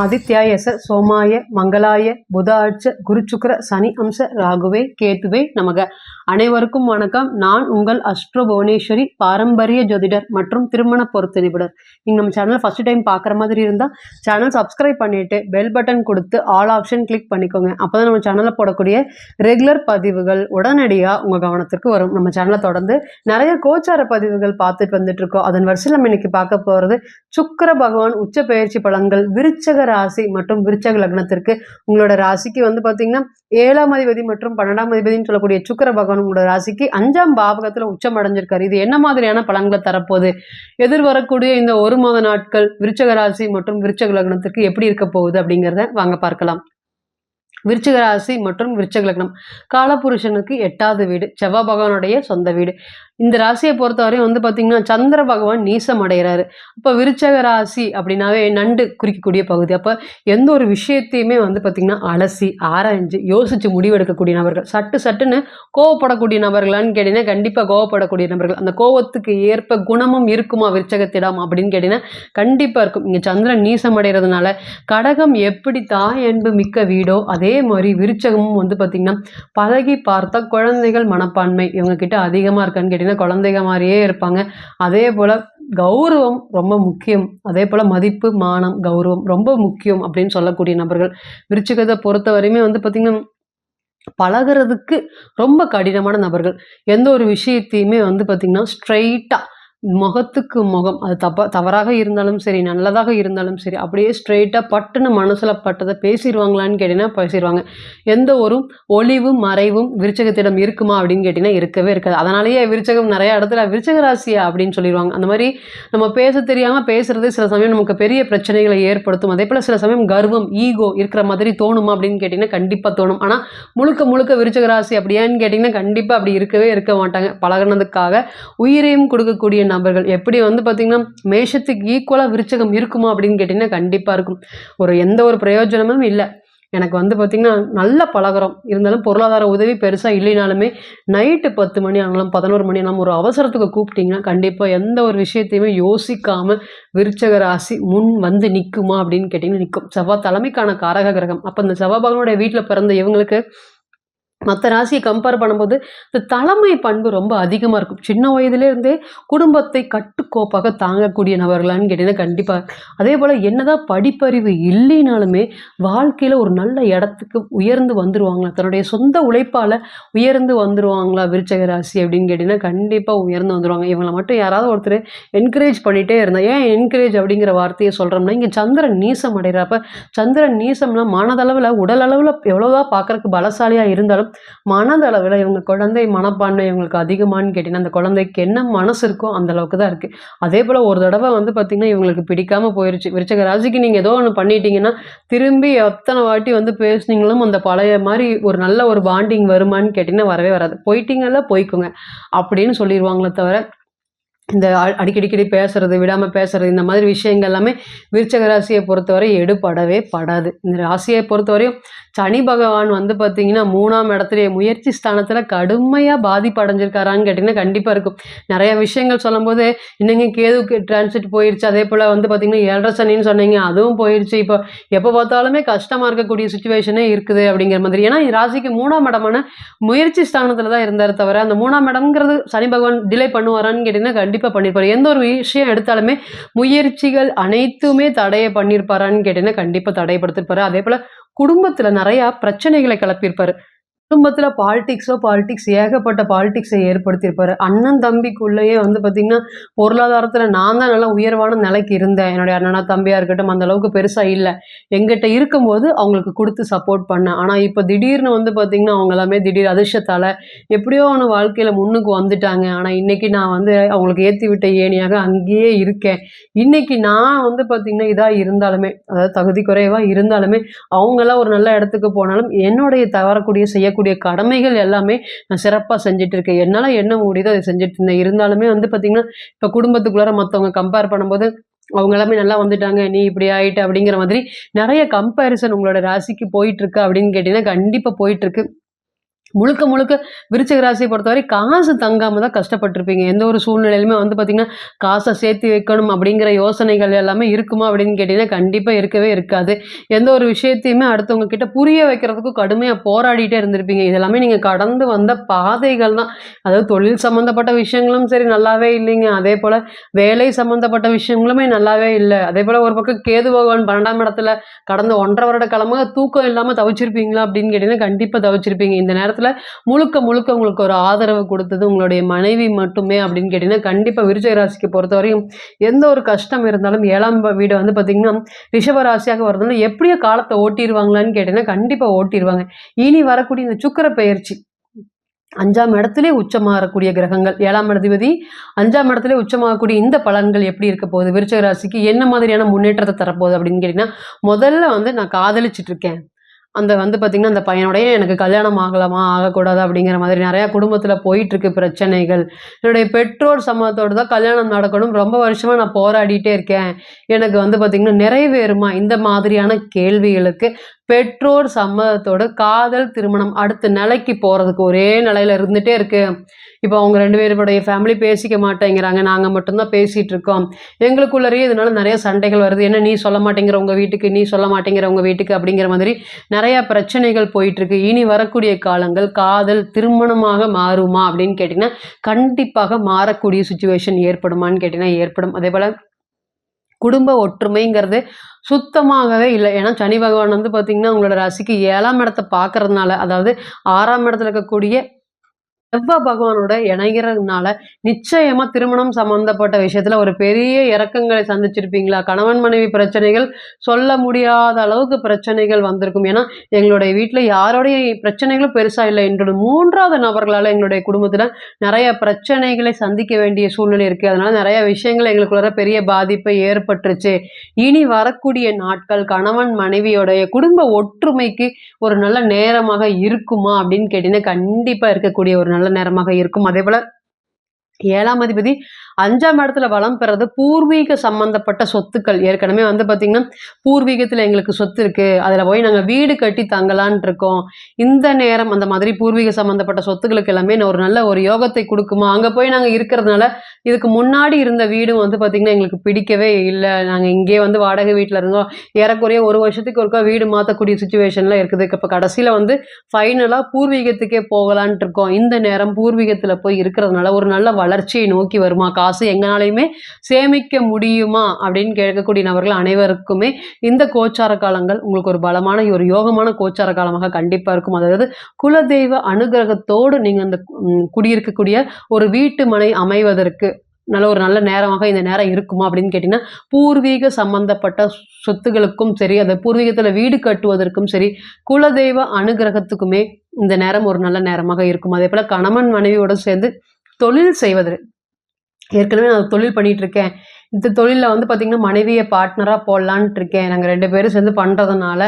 ஆதித்யாய ச சோமாய மங்களாய புதாட்ச குருச்சுக்கர சனி அம்ச ராகுவே கேத்துவே நமக. அனைவருக்கும் வணக்கம். நான் உங்கள் அஸ்ட்ரோ புவனேஸ்வரி பாரம்பரிய ஜோதிடர் மற்றும் திருமண பொருத்த நிபுணர். நீங்கள் நம்ம சேனல் ஃபஸ்ட் டைம் பார்க்குற மாதிரி இருந்தால் சேனல் சப்ஸ்கிரைப் பண்ணிவிட்டு பெல் பட்டன் கொடுத்து ஆல் ஆப்ஷன் கிளிக் பண்ணிக்கோங்க. அப்போ தான் நம்ம சேனலில் போடக்கூடிய ரெகுலர் பதிவுகள் உடனடியாக உங்கள் கவனத்திற்கு வரும். நம்ம சேனலை தொடர்ந்து நிறைய கோச்சார பதிவுகள் பார்த்துட்டு வந்துட்டு இருக்கோம். அதன் வரிசையில் நம்ம இன்னைக்கு பார்க்க போகிறது சுக்கர பகவான் உச்ச பயிற்சி பலன்கள் விருச்சகர ராசி மற்றும் விருச்சக லக்னத்திற்கு உங்களோட ராசிக்கு வந்து பார்த்தீங்கன்னா ஏழாம் அதிபதி மற்றும் பன்னெண்டாம் அதிபதினு சொல்லக்கூடிய சுக்கர பகவான் உங்களோட ராசிக்கு அஞ்சாம் பாவகத்தில் உச்சம் அடைஞ்சிருக்காரு. இது என்ன மாதிரியான பலன்களை தரப்போகுது? எதிர்வரக்கூடிய இந்த ஒரு மாத நாட்கள் விருச்சக ராசி மற்றும் விருச்சக லக்னத்திற்கு எப்படி இருக்க போகுது அப்படிங்கிறத வாங்க பார்க்கலாம். விருச்சிக ராசி மற்றும் விருச்சக லக்னம். காலபுருஷனுக்கு எட்டாவது வீடு செவ்வாய் பகவானுடைய சொந்த வீடு. இந்த ராசியை பொறுத்தவரையும் வந்து பார்த்தீங்கன்னா சந்திர பகவான் நீசம் அடைகிறாரு அப்போ விருச்சக ராசி அப்படின்னாவே நண்டு குறிக்கக்கூடிய பகுதி. அப்போ எந்த ஒரு விஷயத்தையுமே வந்து பார்த்திங்கன்னா அலசி ஆராய்ஞ்சு யோசித்து முடிவெடுக்கக்கூடிய நபர்கள். சட்டு சட்டுன்னு கோவப்படக்கூடிய நபர்களான்னு கேட்டிங்கன்னா கண்டிப்பாக கோவப்படக்கூடிய நபர்கள். அந்த கோவத்துக்கு ஏற்ப குணமும் இருக்குமா விருச்சகத்திடம் அப்படின்னு கேட்டிங்கன்னா கண்டிப்பாக இருக்கும். இங்கே சந்திரன் நீசம் அடைகிறதுனால கடகம் எப்படி தாய் அன்பு மிக்க வீடோ அதே அதே மாதிரி விருச்சகமும் வந்து பார்த்திங்கன்னா பழகி பார்த்தா குழந்தைகள் மனப்பான்மை இவங்கக்கிட்ட அதிகமாக இருக்கான்னு கேட்டிங்கன்னா குழந்தைங்க மாதிரியே இருப்பாங்க. அதே போல் கௌரவம் ரொம்ப முக்கியம். அதே போல் மதிப்பு மானம் கௌரவம் ரொம்ப முக்கியம் அப்படின்னு சொல்லக்கூடிய நபர்கள். விருச்சிகத்தை பொறுத்த வரையுமே வந்து பார்த்திங்கன்னா பழகுறதுக்கு ரொம்ப கடினமான நபர்கள். எந்த ஒரு விஷயத்தையுமே வந்து பார்த்திங்கன்னா ஸ்ட்ரைட்டாக முகத்துக்கு முகம் அது தப்ப தவறாக இருந்தாலும் சரி நல்லதாக இருந்தாலும் சரி அப்படியே ஸ்ட்ரெயிட்டாக பட்டுன்னு மனசில் பட்டதை பேசிடுவாங்களான்னு கேட்டிங்கன்னா பேசிடுவாங்க. எந்த ஒரு ஒளிவும் மறைவும் விருச்சகத்திடம் இருக்குமா அப்படின்னு கேட்டிங்கன்னா இருக்கவே இருக்காது. அதனாலேயே விருச்சகம் நிறையா இடத்துல விருச்சக ராசியா அப்படின்னு சொல்லிடுவாங்க. அந்த மாதிரி நம்ம பேச தெரியாமல் பேசுறது சில சமயம் நமக்கு பெரிய பிரச்சனைகளை ஏற்படுத்தும். அதே போல் சில சமயம் கர்வம் ஈகோ இருக்கிற மாதிரி தோணுமா அப்படின்னு கேட்டிங்கன்னா கண்டிப்பாக தோணும். ஆனால் முழுக்க முழுக்க விருச்சக ராசி அப்படியான்னு கேட்டிங்கன்னா கண்டிப்பாக அப்படி இருக்கவே இருக்க மாட்டாங்க. பழகினதுக்காக உயிரையும் கொடுக்கக்கூடிய நபர்கள் எப்படி வந்து பார்த்திங்கன்னா மேஷத்துக்கு ஈக்குவலாக விருச்சகம் இருக்குமா அப்படின்னு கேட்டிங்கன்னா கண்டிப்பாக இருக்கும். ஒரு எந்த ஒரு பிரயோஜனமும் இல்லை. எனக்கு வந்து பார்த்திங்கன்னா நல்ல பழகிறோம் இருந்தாலும் பொருளாதார உதவி பெருசாக இல்லைனாலுமே நைட்டு பத்து மணி ஆனாலும் பதினோரு மணி ஆனாலும் ஒரு அவசரத்துக்கு கூப்பிட்டிங்கன்னா கண்டிப்பாக எந்த ஒரு விஷயத்தையுமே யோசிக்காமல் விருச்சக ராசி முன் வந்து நிற்குமா அப்படின்னு கேட்டிங்கன்னா நிற்கும் செவ்வாய் தலைமைக்கான காரக கிரகம். அப்போ இந்த செவ்வாய் பகவனுடைய வீட்டில் பிறந்த இவங்களுக்கு மற்ற ராசியை கம்பேர் பண்ணும்போது இந்த தலைமை பண்பு ரொம்ப அதிகமாக இருக்கும். சின்ன வயதுலேருந்தே குடும்பத்தை கட்டுக்கோப்பாக தாங்கக்கூடிய நபர்களான்னு கேட்டிங்கன்னா கண்டிப்பாக அதே போல் என்னதான் படிப்பறிவு இல்லைனாலுமே வாழ்க்கையில் ஒரு நல்ல இடத்துக்கு உயர்ந்து வந்துடுவாங்களா தன்னுடைய சொந்த உழைப்பால் உயர்ந்து வந்துடுவாங்களா விருச்சக ராசி அப்படின்னு கேட்டிங்கன்னா கண்டிப்பாக உயர்ந்து வந்துடுவாங்க இவங்களை மட்டும் யாராவது ஒருத்தர் என்கரேஜ் பண்ணிகிட்டே இருந்தால் ஏன் என்கரேஜ் அப்படிங்கிற வார்த்தையை சொல்கிறோம்னா இங்கே சந்திரன் நீசம் அடைகிறப்ப சந்திரன் நீசம்னா மனதளவில் உடல் அளவில் எவ்வளோதான் பார்க்குறக்கு பலசாலியாக இருந்தாலும் மனதளவில் இவங்க குழந்தை மனப்பான்மை இவங்களுக்கு அதிகமானு கேட்டிங்கன்னா அந்த குழந்தைக்கு என்ன மனசு இருக்கோ அந்த அளவுக்கு தான் இருக்குது அதே போல் ஒரு தடவை வந்து பார்த்திங்கன்னா இவங்களுக்கு பிடிக்காமல் போயிடுச்சு விருச்சக ராசிக்கு நீங்கள் ஏதோ ஒன்று பண்ணிட்டீங்கன்னா திரும்பி எத்தனை வாட்டி வந்து பேசுனீங்களும் அந்த பழைய மாதிரி ஒரு நல்ல ஒரு பாண்டிங் வருமான்னு கேட்டிங்கன்னா வரவே வராது. போயிட்டீங்கல்ல போய்க்குங்க. அப்படின்னு சொல்லிடுவாங்களே தவிர இந்த அடிக்கடிக்கடி பேசுறது விடாமல் பேசுறது இந்த மாதிரி விஷயங்கள் எல்லாமே விருச்சக ராசியை பொறுத்தவரை எடுபடவே படாது. இந்த ராசியை பொறுத்தவரையும் சனி பகவான் வந்து பார்த்தீங்கன்னா மூணாம் இடத்துல முயற்சி ஸ்தானத்தில் கடுமையாக பாதிப்பு அடைஞ்சிருக்காரான்னு கேட்டிங்கன்னா கண்டிப்பாக இருக்கும். நிறைய விஷயங்கள் சொல்லும்போது இன்னைக்கு கேதுக்கு டிரான்சிட் போயிடுச்சு அதே போல் வந்து பார்த்தீங்கன்னா ஏழரை சனின்னு சொன்னீங்க அதுவும் போயிடுச்சு இப்போ எப்போ பார்த்தாலுமே கஷ்டமாக இருக்கக்கூடிய சுச்சுவேஷனே இருக்குது அப்படிங்கிற மாதிரி. ஏன்னா ராசிக்கு மூணாம் இடமான முயற்சி ஸ்தானத்தில் தான் இருந்தார் தவிர அந்த மூணாம் இடம்ங்கிறது சனி பகவான் டிலே பண்ணுவாரான்னு கேட்டிங்கன்னா கண்டிப்பாக பண்ணியிருப்பார் எந்த ஒரு விஷயம் எடுத்தாலுமே முயற்சிகள் அனைத்துமே தடையை பண்ணியிருப்பாரான்னு கேட்டிங்கன்னா கண்டிப்பாக தடைப்படுத்திருப்பாரு. அதே போல் குடும்பத்தில் நிறையா பிரச்சனைகளை கிளப்பியிருப்பார். குடும்பத்தில் பாலிடிக்ஸோ பாலிடிக்ஸ் ஏகப்பட்ட பாலிடிக்ஸை ஏற்படுத்தியிருப்பாரு. அண்ணன் தம்பிக்குள்ளேயே வந்து பார்த்திங்கன்னா பொருளாதாரத்தில் நான் தான் நல்லா உயர்வான நிலைக்கு இருந்தேன். என்னுடைய அண்ணனா தம்பியாக இருக்கட்டும் அந்த அளவுக்கு பெருசாக இல்லை. எங்கிட்ட இருக்கும்போது அவங்களுக்கு கொடுத்து சப்போர்ட் பண்ணேன். ஆனால் இப்போ திடீர்னு வந்து பார்த்திங்கன்னா அவங்க எல்லாமே திடீர் அதிர்ஷ்டத்தால் எப்படியோ ஒன்று வாழ்க்கையில் முன்னுக்கு வந்துட்டாங்க. ஆனால் இன்றைக்கி நான் வந்து அவங்களுக்கு ஏற்றி விட்ட ஏணியாக அங்கேயே இருக்கேன். இன்றைக்கி நான் வந்து பார்த்திங்கன்னா இதாக இருந்தாலுமே அதாவது தகுதி குறைவாக இருந்தாலுமே அவங்களாம் ஒரு நல்ல இடத்துக்கு போனாலும் என்னுடைய தவறக்கூடிய செய்யக்கூடிய இருக்கக்கூடிய கடமைகள் எல்லாமே நான் சிறப்பாக செஞ்சுட்டு இருக்கேன் என்னால் என்ன முடியுதோ அதை செஞ்சுட்டு இருந்தேன். இருந்தாலுமே வந்து பார்த்திங்கன்னா இப்போ குடும்பத்துக்குள்ளார மற்றவங்க கம்பேர் பண்ணும்போது அவங்க எல்லாமே நல்லா வந்துட்டாங்க நீ இப்படி ஆயிட்ட அப்படிங்கிற மாதிரி நிறைய கம்பேரிசன் உங்களோட ராசிக்கு போயிட்டு இருக்கு அப்படின்னு கேட்டிங்கன்னா கண்டிப்பாக போயிட்டு இருக்கு முழுக்க முழுக்க விருச்சிக ராசியை பொறுத்தவரை காசு தங்காம தான் கஷ்டப்பட்டிருப்பீங்க. எந்த ஒரு சூழ்நிலையிலுமே வந்து பார்த்தீங்கன்னா காசை சேர்த்து வைக்கணும் அப்படிங்கிற யோசனைகள் எல்லாமே இருக்குமா அப்படின்னு கேட்டிங்கன்னா கண்டிப்பாக இருக்கவே இருக்காது. எந்த ஒரு விஷயத்தையுமே அடுத்தவங்க கிட்ட புரிய வைக்கிறதுக்கும் கடுமையாக போராடிட்டே இருந்திருப்பீங்க. இதெல்லாமே நீங்கள் கடந்து வந்த பாதைகள் தான். அதாவது தொழில் சம்மந்தப்பட்ட விஷயங்களும் சரி நல்லாவே இல்லைங்க. அதே போல் வேலை சம்மந்தப்பட்ட விஷயங்களுமே நல்லாவே இல்லை. அதே போல் ஒரு பக்கம் கேது பகவான் பன்னெண்டாம் இடத்துல கடந்த ஒன்றரை வருட காலமாக தூக்கம் இல்லாமல் தவிச்சிருப்பீங்களா அப்படின்னு கேட்டிங்கன்னா கண்டிப்பாக தவிச்சிருப்பீங்க. இந்த நேரத்தில் முழுக்க முழுக்க உங்களுக்கு ஒரு ஆதரவு கொடுத்தது உங்களுடைய மனைவி மட்டுமே அப்படின்னு கேட்டிங்கன்னா கண்டிப்பாக விருச்சிக ராசிக்கு பொறுத்தவரையும் எந்த ஒரு கஷ்டம் இருந்தாலும் ஏழாம் வீடு வந்து பார்த்திங்கன்னா ரிஷபராசியாக வரதுனால எப்படியோ காலத்தை ஓட்டிடுவாங்களான்னு கேட்டிங்கன்னா கண்டிப்பாக ஓட்டிடுவாங்க இனி வரக்கூடிய இந்த சுக்கிர பயிற்சி அஞ்சாம் இடத்திலே உச்சமாகக்கூடிய கிரகங்கள் ஏழாம் இடதிபதி அஞ்சாம் இடத்திலே உச்சமாகக்கூடிய இந்த பலன்கள் எப்படி இருக்க போகுது? விருச்சக ராசிக்கு என்ன மாதிரியான முன்னேற்றத்தை தரப்போகுது அப்படின்னு கேட்டிங்கன்னா முதல்ல வந்து நான் காதலிச்சிட்டு இருக்கேன். அந்த வந்து பார்த்திங்கன்னா அந்த பையனோடய எனக்கு கல்யாணம் ஆகலாமா ஆகக்கூடாது அப்படிங்கிற மாதிரி நிறையா குடும்பத்தில் போயிட்டுருக்கு பிரச்சனைகள். என்னுடைய பெற்றோர் சம்மதத்தோடு தான் கல்யாணம் நடக்கணும். ரொம்ப வருஷமாக நான் போராடிட்டே இருக்கேன். எனக்கு வந்து பார்த்திங்கன்னா நிறைவேறுமா? இந்த மாதிரியான கேள்விகளுக்கு பெற்றோர் சம்மதத்தோட காதல் திருமணம் அடுத்த நிலைக்கு போகிறதுக்கு ஒரே நிலையில இருந்துகிட்டே இருக்கு. இப்போ அவங்க ரெண்டு பேருடைய ஃபேமிலி பேசிக்க மாட்டேங்கிறாங்க. நாங்கள் மட்டும்தான் பேசிகிட்டு இருக்கோம். எங்களுக்குள்ளேயே இதனால நிறைய சண்டைகள் வருது. என்ன நீ சொல்ல மாட்டேங்கிற உங்கள் வீட்டுக்கு நீ சொல்ல மாட்டேங்கிற உங்கள் வீட்டுக்கு அப்படிங்கிற மாதிரி நிறையா பிரச்சனைகள் போயிட்டுருக்கு இனி வரக்கூடிய காலங்கள் காதல் திருமணமாக மாறுமா அப்படின்னு கேட்டிங்கன்னா கண்டிப்பாக மாறக்கூடிய சுச்சுவேஷன் ஏற்படுமான்னு கேட்டிங்கன்னா ஏற்படும். அதே போல் குடும்ப ஒற்றுமைங்கிறது சுத்தமாகவே இல்லை. ஏன்னா சனி பகவான் வந்து பார்த்திங்கன்னா உங்களோட ராசிக்கு ஏழாம் இடத்தை பார்க்கறதுனால அதாவது ஆறாம் இடத்துல இருக்கக்கூடிய செவ்வாய் பகவானோட இணைகிறதுனால நிச்சயமா திருமணம் சம்பந்தப்பட்ட விஷயத்துல ஒரு பெரிய இறக்கங்களை சந்திச்சிருப்பீங்களா? கணவன் மனைவி பிரச்சனைகள் சொல்ல முடியாத அளவுக்கு பிரச்சனைகள் வந்திருக்கும். ஏன்னா எங்களுடைய வீட்டில் யாரோடைய பிரச்சனைகளும் பெருசா இல்லை. எங்களோட மூன்றாவது நபர்களால் எங்களுடைய குடும்பத்துல நிறைய பிரச்சனைகளை சந்திக்க வேண்டிய சூழ்நிலை இருக்கு. அதனால நிறைய விஷயங்கள் எங்களுக்குள்ள பெரிய பாதிப்பை ஏற்பட்டுருச்சு. இனி வரக்கூடிய நாட்கள் கணவன் மனைவியோடைய குடும்ப ஒற்றுமைக்கு ஒரு நல்ல நேரமாக இருக்குமா அப்படின்னு கேட்டீங்கன்னா கண்டிப்பா இருக்கக்கூடிய ஒரு நல்ல நேரமாக இருக்கும். அதே போல ஏழாம் அதிபதி அஞ்சாம் இடத்துல வளம் பெறது பூர்வீக சம்பந்தப்பட்ட சொத்துக்கள். ஏற்கனவே வந்து பார்த்திங்கன்னா பூர்வீகத்தில் எங்களுக்கு சொத்து இருக்குது அதில் போய் நாங்கள் வீடு கட்டி தங்கலான் இருக்கோம். இந்த நேரம் அந்த மாதிரி பூர்வீக சம்பந்தப்பட்ட சொத்துக்களுக்கு எல்லாமே ஒரு நல்ல ஒரு யோகத்தை கொடுக்குமா? அங்கே போய் நாங்கள் இருக்கிறதுனால இதுக்கு முன்னாடி இருந்த வீடும் வந்து பார்த்திங்கன்னா எங்களுக்கு பிடிக்கவே இல்லை. நாங்கள் இங்கே வந்து வாடகை வீட்டில் இருந்தோம். ஏறக்குறைய ஒரு வருஷத்துக்கு ஒருக்கா வீடு மாற்றக்கூடிய சுச்சுவேஷனில் இருக்குது. இப்போ கடைசியில் வந்து ஃபைனலாக பூர்வீகத்துக்கே போகலான் இருக்கோம். இந்த நேரம் பூர்வீகத்தில் போய் இருக்கிறதுனால ஒரு நல்ல வளர்ச்சியை நோக்கி வருமா? காசு எங்களாலையுமே சேமிக்க முடியுமா அப்படின்னு கேட்கக்கூடிய நபர்கள் அனைவருக்குமே இந்த கோச்சார காலங்கள் உங்களுக்கு ஒரு பலமான ஒரு யோகமான கோச்சார காலமாக கண்டிப்பாக இருக்கும். அதாவது குலதெய்வ அனுகிரகத்தோடு நீங்கள் அந்த குடியிருக்கக்கூடிய ஒரு வீட்டு மனை அமைவதற்கு நல்ல ஒரு நல்ல நேரமாக இந்த நேரம் இருக்குமா அப்படின்னு கேட்டிங்கன்னா பூர்வீக சம்பந்தப்பட்ட சொத்துகளுக்கும் சரி அந்த பூர்வீகத்தில் வீடு கட்டுவதற்கும் சரி குலதெய்வ அனுகிரகத்துக்குமே இந்த நேரம் ஒரு நல்ல நேரமாக இருக்கும். அதே போல் கணவன் மனைவியோட சேர்ந்து தொழில் செய்வதற்கு ஏற்கனவே நான் தொழில் பண்ணிகிட்ருக்கேன் இந்த தொழிலில் வந்து பார்த்திங்கன்னா மனைவியை பார்ட்னராக போடலான்ட்டு இருக்கேன் நாங்கள் ரெண்டு பேரும் சேர்ந்து பண்ணுறதுனால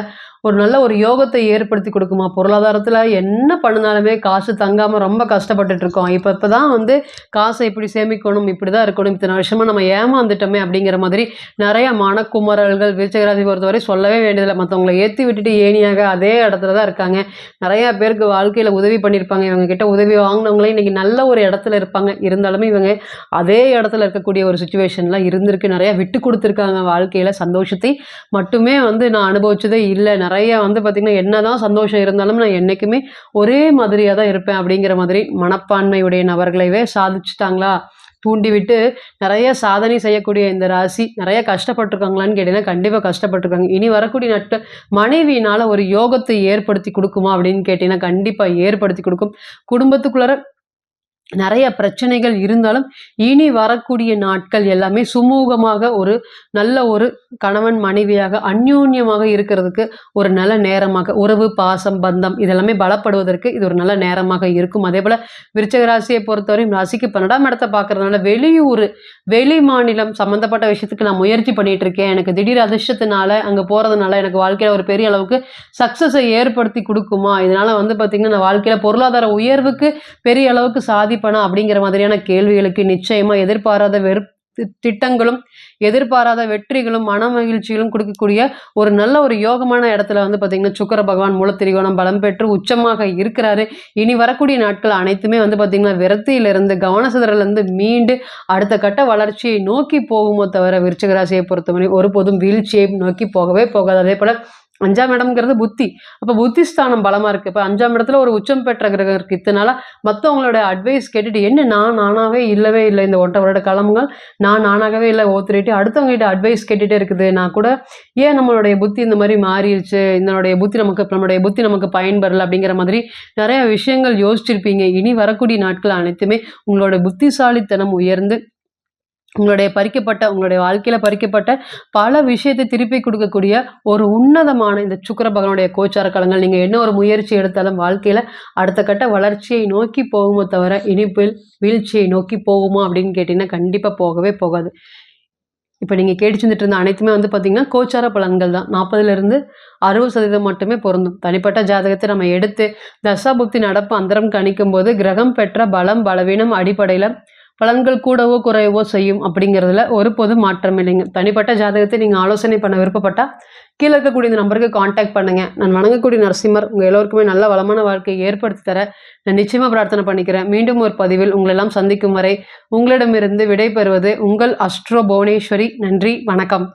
ஒரு நல்ல ஒரு யோகத்தை ஏற்படுத்தி கொடுக்குமா? பொருளாதாரத்தில் என்ன பண்ணினாலுமே காசு தங்காமல் ரொம்ப கஷ்டப்பட்டுட்டு இருக்கோம் இப்போ இப்போ தான் வந்து காசை இப்படி சேமிக்கணும் இப்படி தான் இருக்கணும். இத்தனை வருஷமாக நம்ம ஏமாந்துட்டோமே அப்படிங்கிற மாதிரி நிறைய மனக்குமரல்கள் விருச்சகராசி பொறுத்தவரை சொல்லவே வேண்டியதில்லை. மற்றவங்களை ஏற்றி விட்டுட்டு ஏனியாக அதே இடத்துல தான் இருக்காங்க. நிறையா பேருக்கு வாழ்க்கையில் உதவி பண்ணியிருப்பாங்க. இவங்க கிட்ட உதவி வாங்கினவங்களே இன்னைக்கு நல்ல ஒரு இடத்துல இருப்பாங்க. இருந்தாலுமே இவங்க அதே இடத்துல இருக்கக்கூடிய ஒரு சுச்சுவேஷன்லாம் இருந்திருக்கு. நிறைய விட்டு கொடுத்துருக்காங்க வாழ்க்கையில் சந்தோஷத்தை. மட்டுமே வந்து நான் அனுபவிச்சதே இல்லை. நிறைய வந்து பார்த்திங்கன்னா என்னதான் சந்தோஷம் இருந்தாலும் நான் என்றைக்குமே ஒரே மாதிரியாக தான் இருப்பேன் அப்படிங்கிற மாதிரி மனப்பான்மையுடைய நபர்களைவே சாதிச்சுட்டாங்களா? தூண்டிவிட்டு நிறைய சாதனை செய்யக்கூடிய இந்த ராசி நிறைய கஷ்டப்பட்டிருக்காங்களான்னு கேட்டீங்கன்னா கண்டிப்பாக கஷ்டப்பட்டிருக்காங்க. இனி வரக்கூடிய நாட்கள் மனைவியினால் ஒரு யோகத்தை ஏற்படுத்தி கொடுக்குமா அப்படின்னு கேட்டிங்கன்னா கண்டிப்பாக ஏற்படுத்தி கொடுக்கும். குடும்பத்துக்குள்ளார நிறைய பிரச்சனைகள் இருந்தாலும் இனி வரக்கூடிய நாட்கள் எல்லாமே சுமூகமாக ஒரு நல்ல ஒரு கணவன் மனைவியாக அந்யோன்யமாக இருக்கிறதுக்கு ஒரு நல்ல நேரமாக உறவு பாசம் பந்தம் இதெல்லாமே பலப்படுவதற்கு இது ஒரு நல்ல நேரமாக இருக்கும். அதே போல் விருச்சக ராசியை பொறுத்தவரையும் ராசிக்கு பன்னெண்டாம் இடத்தை பார்க்கறதுனால வெளியூர் வெளி மாநிலம் சம்மந்தப்பட்ட விஷயத்துக்கு நான் முயற்சி பண்ணிட்டு இருக்கேன் எனக்கு திடீர் அதிர்ஷ்டத்தினால அங்கே போகிறதுனால எனக்கு வாழ்க்கையில் ஒரு பெரிய அளவுக்கு சக்ஸஸை ஏற்படுத்தி கொடுக்குமா? இதனால் வந்து பார்த்திங்கன்னா நான் வாழ்க்கையில் பொருளாதார உயர்வுக்கு பெரிய அளவுக்கு சாதி சாதிப்பனா அப்படிங்கிற மாதிரியான கேள்விகளுக்கு நிச்சயமாக எதிர்பாராத வெறு தி- திட்டங்களும் எதிர்பாராத வெற்றிகளும் மன மகிழ்ச்சிகளும் கொடுக்கக்கூடிய ஒரு நல்ல ஒரு யோகமான இடத்துல வந்து பார்த்தீங்கன்னா சுக்கர பகவான் மூலத்திரிகோணம் பலம் பெற்று உச்சமாக இருக்கிறாரு. இனி வரக்கூடிய நாட்கள் அனைத்துமே வந்து பார்த்தீங்கன்னா விரத்தியிலிருந்து கவனசிதறிலிருந்து மீண்டு அடுத்த கட்ட வளர்ச்சியை நோக்கி போகுமோ தவிர விருச்சிகராசியை பொறுத்தவரை ஒருபோதும் வீழ்ச்சியை நோக்கி போகவே போகாது. அதே போல அஞ்சாம் இடம்ங்கிறது புத்தி. அப்போ புத்தி ஸ்தானம் இருக்குது இப்போ அஞ்சாம் இடத்துல ஒரு உச்சம் பெற்ற கிரகம் இருக்குது இதனால மற்றவங்களோட அட்வைஸ் கேட்டுட்டு என்ன நான் நானாவே இல்லவே இல்லை இந்த ஒன்றரை வருட காலங்கள் நான் நானாகவே இல்லை ஓத்துறிட்டு அடுத்தவங்ககிட்ட அட்வைஸ் கேட்டுகிட்டே இருக்குது. நான் கூட ஏன் நம்மளுடைய புத்தி இந்த மாதிரி மாறிடுச்சு? இதனுடைய புத்தி நமக்கு நம்மளுடைய புத்தி நமக்கு பயன்பெறல அப்படிங்கிற மாதிரி நிறையா விஷயங்கள் யோசிச்சிருப்பீங்க. இனி வரக்கூடிய நாட்கள் அனைத்துமே உங்களோட புத்திசாலித்தனம் உயர்ந்து உங்களுடைய பறிக்கப்பட்ட உங்களுடைய வாழ்க்கையில பறிக்கப்பட்ட பல விஷயத்தை திருப்பி கொடுக்கக்கூடிய ஒரு உன்னதமான இந்த சுக்கர பகவானுடைய கோச்சார காலங்கள். நீங்க என்ன ஒரு முயற்சி எடுத்தாலும் வாழ்க்கையில அடுத்த கட்ட வளர்ச்சியை நோக்கி போகுமோ தவிர இனிப்பில் வீழ்ச்சியை நோக்கி போகுமா அப்படின்னு கேட்டீங்கன்னா கண்டிப்பா போகவே போகாது. இப்போ நீங்கள் கேட்டு செஞ்சுட்டு இருந்த அனைத்துமே வந்து பார்த்தீங்கன்னா கோச்சார பலன்கள் தான். நாற்பதுலேருந்து அறுபது சதவீதம் மட்டுமே பொருந்தும். தனிப்பட்ட ஜாதகத்தை நம்ம எடுத்து தசாபுக்தி நடப்பு அந்தரம் கணிக்கும் போது கிரகம் பெற்ற பலம் பலவீனம் அடிப்படையில் பலன்கள் கூடவோ குறையவோ செய்யும் அப்படிங்கிறதுல ஒரு பொது மாற்றம் இல்லைங்க. தனிப்பட்ட ஜாதகத்தை நீங்கள் ஆலோசனை பண்ண விருப்பப்பட்டால் கீழே இருக்கக்கூடிய இந்த நம்பருக்கு காண்டாக்ட் பண்ணுங்கள் நான் வணங்கக்கூடிய நரசிம்மர் உங்கள் எல்லோருக்குமே நல்ல வளமான வாழ்க்கையை ஏற்படுத்தி தர நான் நிச்சயமாக பிரார்த்தனை பண்ணிக்கிறேன். மீண்டும் ஒரு பதிவில் உங்களெல்லாம் சந்திக்கும் வரை உங்களிடமிருந்து விடைபெறுவது உங்கள் அஸ்ட்ரோ புவனேஸ்வரி. நன்றி வணக்கம்.